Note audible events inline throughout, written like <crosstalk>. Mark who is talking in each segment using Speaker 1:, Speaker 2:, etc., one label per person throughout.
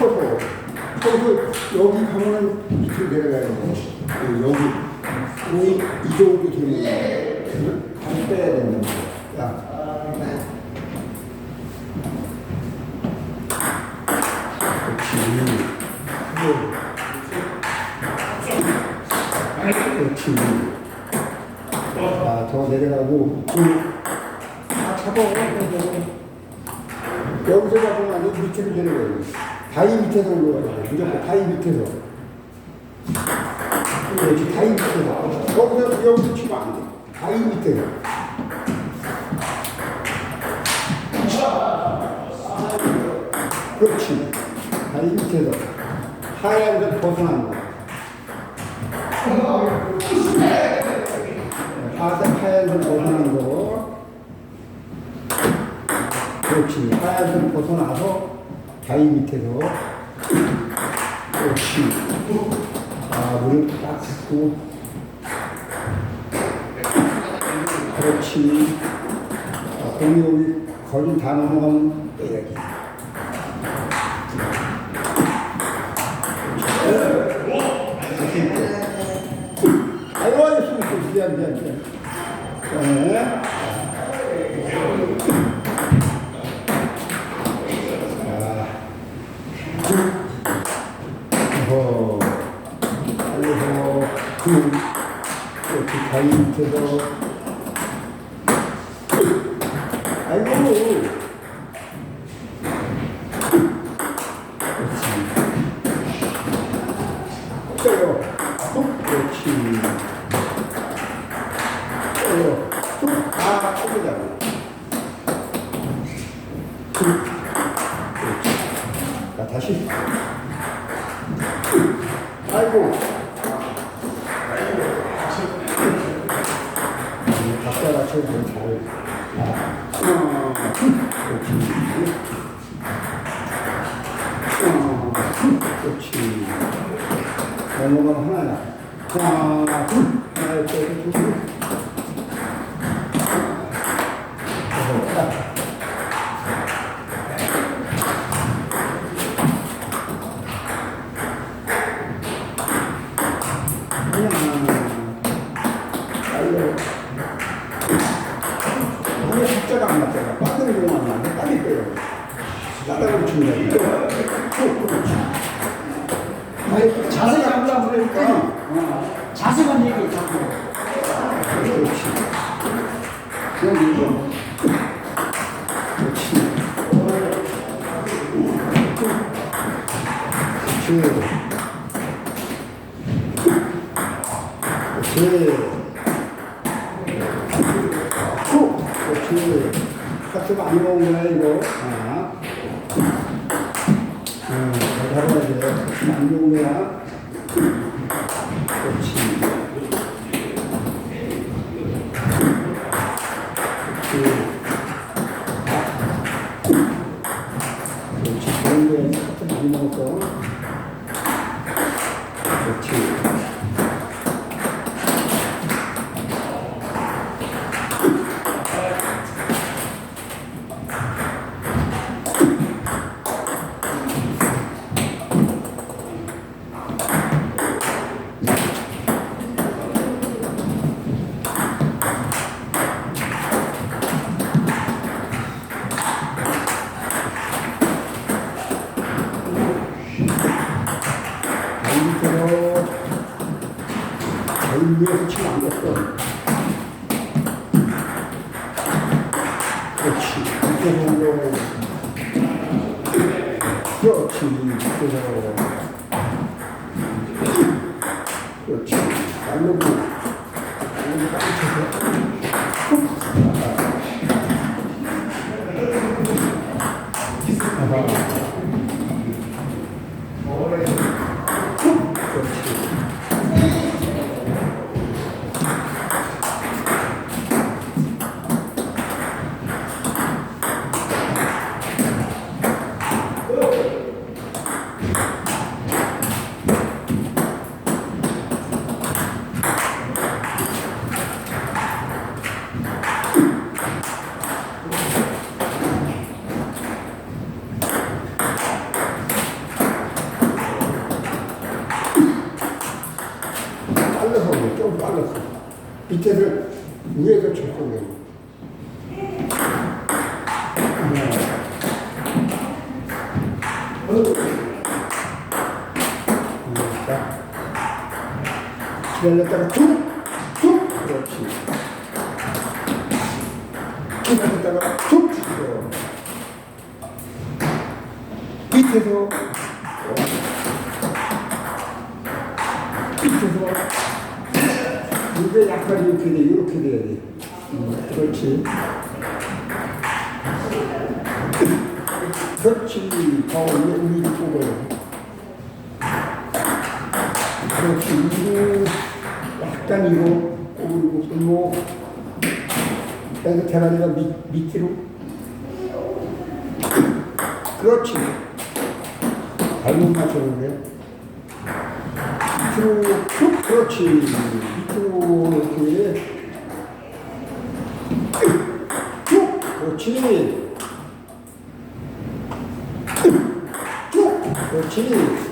Speaker 1: 서서 서서 여기 가면은 밑으로 내려가야 돼. 여기 이 정도 되는 거야. 다시 빼야 되는 거야. 야. 자, 더 내려가고 아, 잡아. 여기서 잡으면 안 돼. 밑으로 내려가야 돼. 다리 밑에서 올라가야 돼. 무조건 다리 밑에서. 그렇지. 다리 밑에서. 거기서 여기서 치면 안 돼. 다리 밑에서. 그렇지. 다리 밑에서. 하얀 데 벗어난 거. 하얀, 데 벗어난 거. 그렇지. 하얀 데 벗어나서 다리 밑에서. 그렇지. 아, 무릎 딱 짚고. 그렇지. 아, 공이 여기 거리 다 넘어가면 빼야지. 아이고, 아이고, 미안, 미안, 미안. 네. 밑에서 아이고. 그렇지 여 그렇지 후! 그렇지. 카트 많이 먹은 거야, 이거. 아. 음, 잘 잡아야 돼. 먹은 거 그렇지. 밑에서 그렇지. 날려 기다렸다가 툭! 툭! 그렇지. 기다렸다가 툭! 치고. 밑에서 밑에서 이게 약간 이렇게 돼, 이렇게 돼야 돼. 음, 그렇지. 그렇지. 더 위로 위로 뽑아요. 그렇지. 위로 약간 위로 꼬불고 골목. 그래서 대가리가 밑, 밑으로. 그렇지. 잘못 맞췄는데. 밑으로 쭉 그렇지 밑으로 이렇게 쭉 그렇지 쭉 그렇지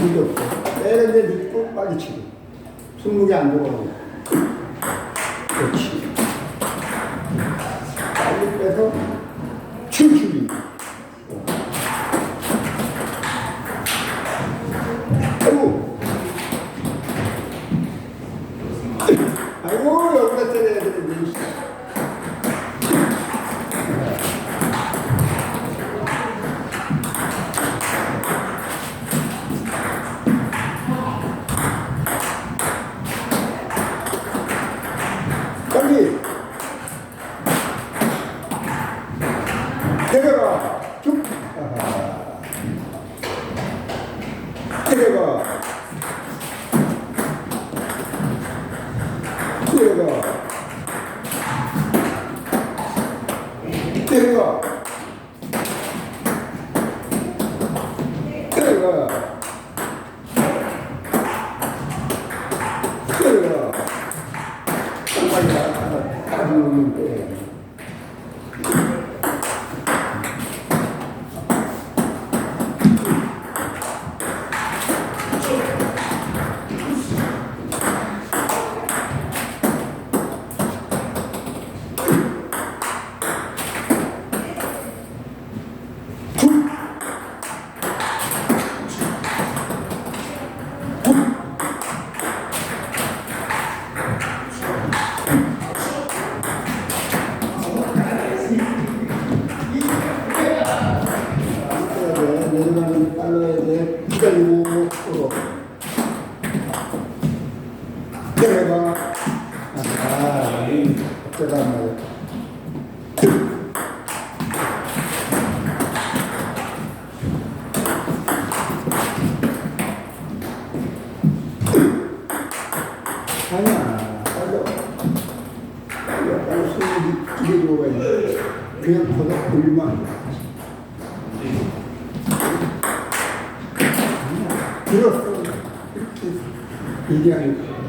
Speaker 1: 좀 늦었어. 빼는데 늦고 빨리 치고. 손목이 안 들어가 들었어. 이렇게 얘기하니까. 아이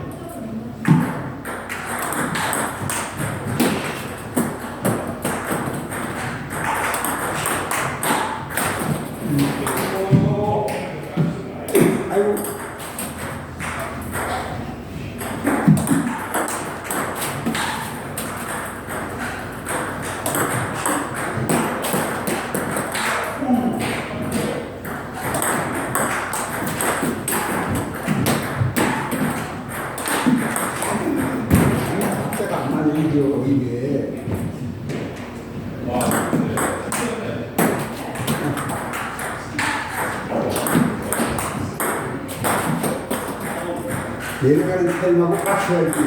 Speaker 1: 내려가는 타임하고 맞춰야지.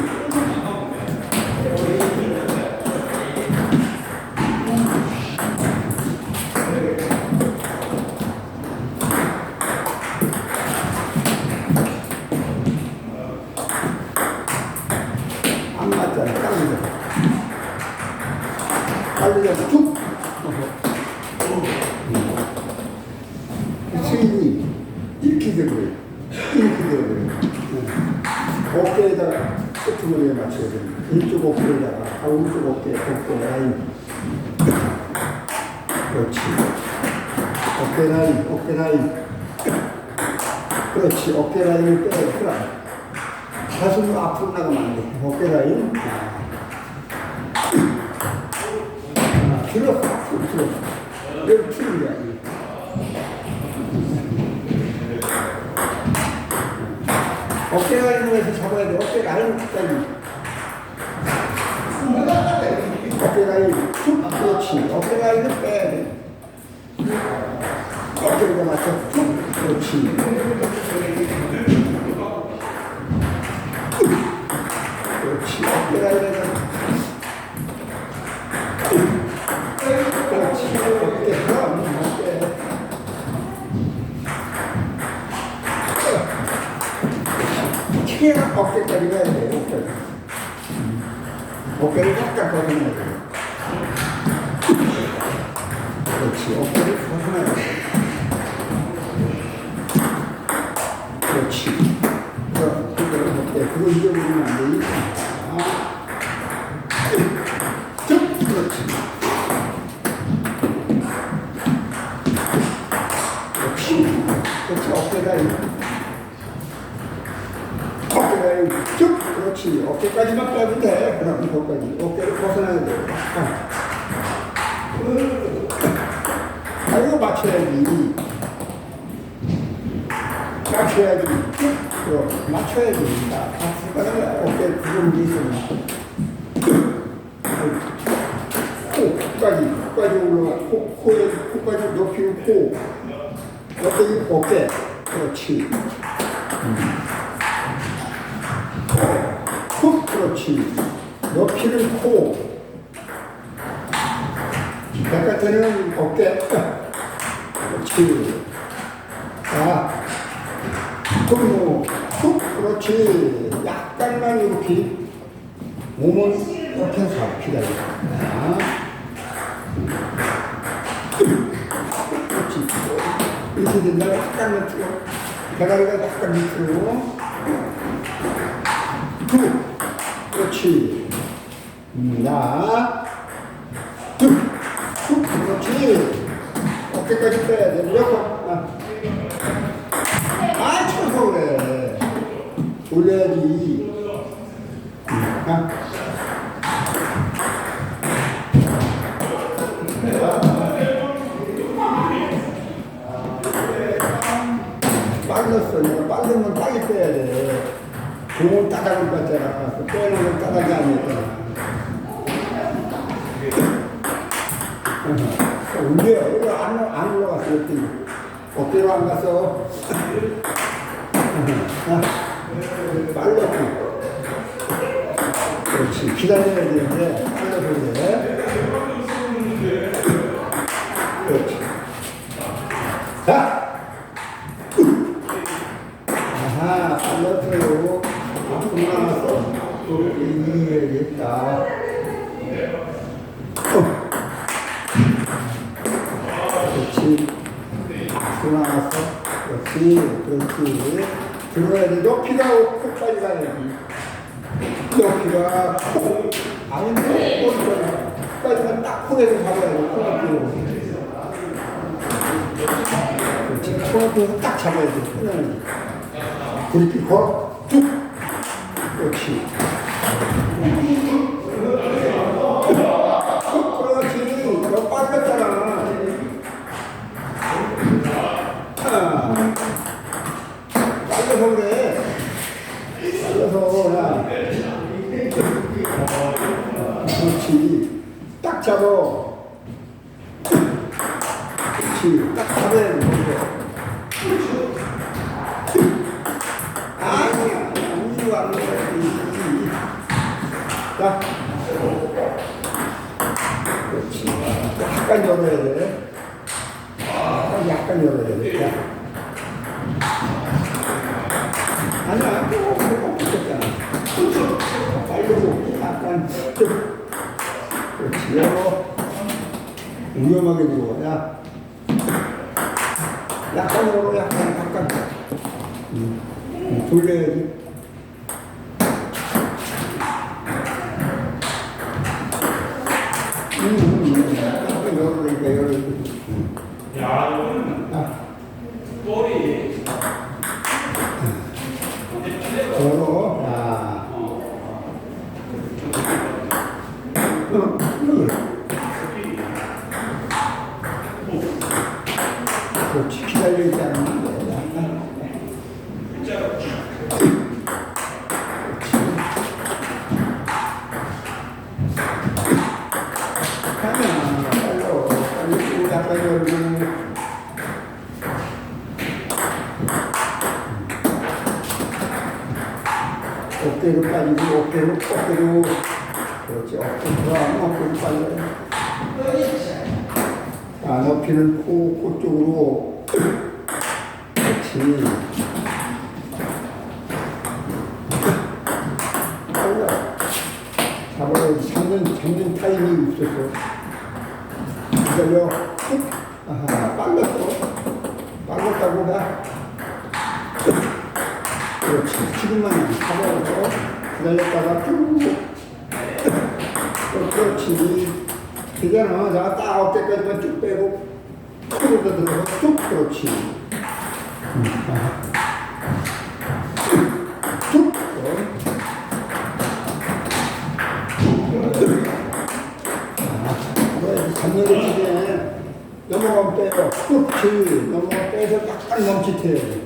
Speaker 1: 안 맞잖아, 빨리 빨리 좀 쭉. 스윙이 이렇게 되고요. 어깨에다가 끝머리에 맞춰야 됩니다. 이쪽 어깨에다가, 아, 오른쪽 어깨, 어깨 라인. 그렇지. 어깨 라인, 어깨 라인. 그렇지. 어깨 라인을 빼야 돼. 가슴 앞으로 나가면 안 돼. 어깨 라인. 아. 앞으로 들어. 여기 튀는 거야. 어깨 라인에서 잡아야 돼. 어깨 라인까지. 어깨 라인 쭉 그렇지. 어깨 라인을 빼야 돼. 어깨를 맞춰 쭉 그렇지. 그렇지. 어깨 라인에 최악 어깨까지 가야 돼, 어깨. 어깨를 약간 벗어나야 돼. 그렇지, 어깨를 벗어나야 돼. 그렇지. 그럼, 그거 어때? 그거 잊어버리면 안 돼. 아. 쭉, 그렇지. 그렇지. 그렇지, 어깨가 있 어깨가 쭉 그렇지 어깨까지만 빼도 돼 그럼 거기까지 어깨를 벗어나야 돼 약간. 아 이거 맞춰야지 맞춰야지. 쭉 그럼 맞춰야지. 나 앞으로 어깨 구름이 있으면. 코까지 코까지 올라가 코 코에 코까지 높이고 코. 어깨 어깨. 그렇지. 콕 그렇지. 높이는 코. 바깥에는 어깨. 그렇지. 자 손목 콕 그렇지. 약간만 이렇게 이렇게 잡히다 자 그렇지. 이렇게 된다 약간만 틀어. 대가리가 약간 밑으로. 두, 그렇지. 음, 나, 두, 툭, 그렇지. 어깨까지 빼야 돼. 무조건. 아, 아 쳐서 그래. 올려야지. 음, 아. 빨랐어. 내가 빠르면 빨리 빼야 돼. 공은 따닥을 봤잖아. 그 빼는 건 따닥이 아니었잖아. 올려. 이거 안, 안 올라갔어. 어깨로 안 갔어. <laughs> 빨랐지. 그렇지. 기다려야 되는데, 빨라서 그래. 그렇지. 자! 아하, 빨라서요. 앞으로 나왔어. 이해겠다. 어. 그렇지. 앞으로 나왔어. 그렇지. 그렇지. 들어야 돼. 높이가 코까지 가야지. 높이가 코. 아닌데, 코까지만 딱 코에서 잡아야 돼. 코앞으로. 그렇지. 코앞으로 딱 잡아야 돼. 코는. 그렇게 걸어 쭉 그렇 약간, 좀. 그렇지, 열어. 위험하게 누워. 야. 약간 열어, 약간, 약간. 음, 음, 돌려야지. 음, 음, 음. 약간 열으니까 열어야지. 음.
Speaker 2: 야, 이거는
Speaker 1: 아.
Speaker 2: 볼
Speaker 1: 그렇지, 기다리지 않는 거야. 하면 빨리 빨리 약간 열고 어깨로 빨리고 어깨로 어깨로 그렇지 어깨로 들어가면 어깨로 빨려 아 높이는 코, 코 쪽으로 그렇지 빨려 잡아야지 잡는 있었어 기다려 툭 아하 빨렸어 빨렸다고 가 그렇지. 지금만 잡아서 기다렸다가 쭉. 또 그렇지. 되잖아. 자, 딱 어깨까지만 쭉 빼고, 코로 들어서 쭉. 그렇지. 음, 아, 뭐야, 잡는 거 기대. 넘어가면 빼요. 그렇지. 넘어가 빼서 약간 돼.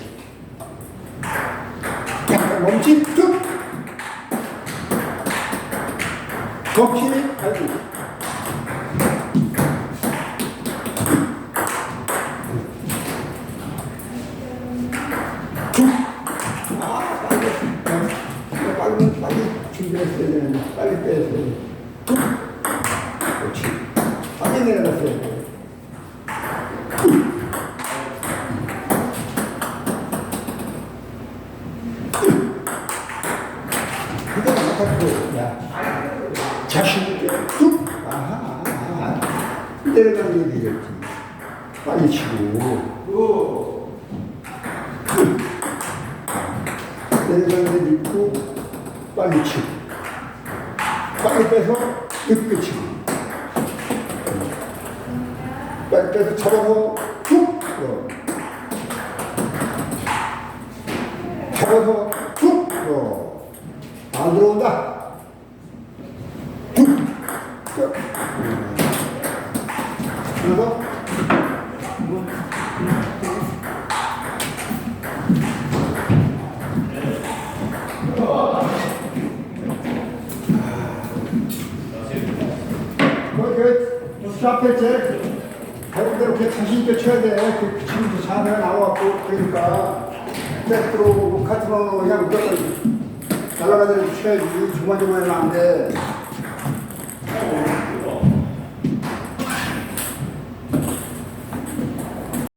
Speaker 1: 약간 멈칫 쭉 멈칫 아이고 쭉아 빨리 어, 빨리 빨리 준비했어야 되는데 빨리 빼야 돼 쭉. 그렇지 빨리 내려갔어야 돼 자신 있게 뚝 아하 게 되겠지 빨리 치고. 내려가는 게 있고 빨리 치고. 빨리 빼서 늦게 치고. 빨리 빼서 잡아서 툭 어. 잡아서 툭 어. 안 들어온다. 툭. 쭉. 그래서 스타트째 배우대로 이렇게 자신 있게 쳐야 돼. 그 지금도 자세가 나와갖고 그러니까 백으로 카트로 그냥 무조건 날아가는 쳐야지 조만조만하면 안 돼.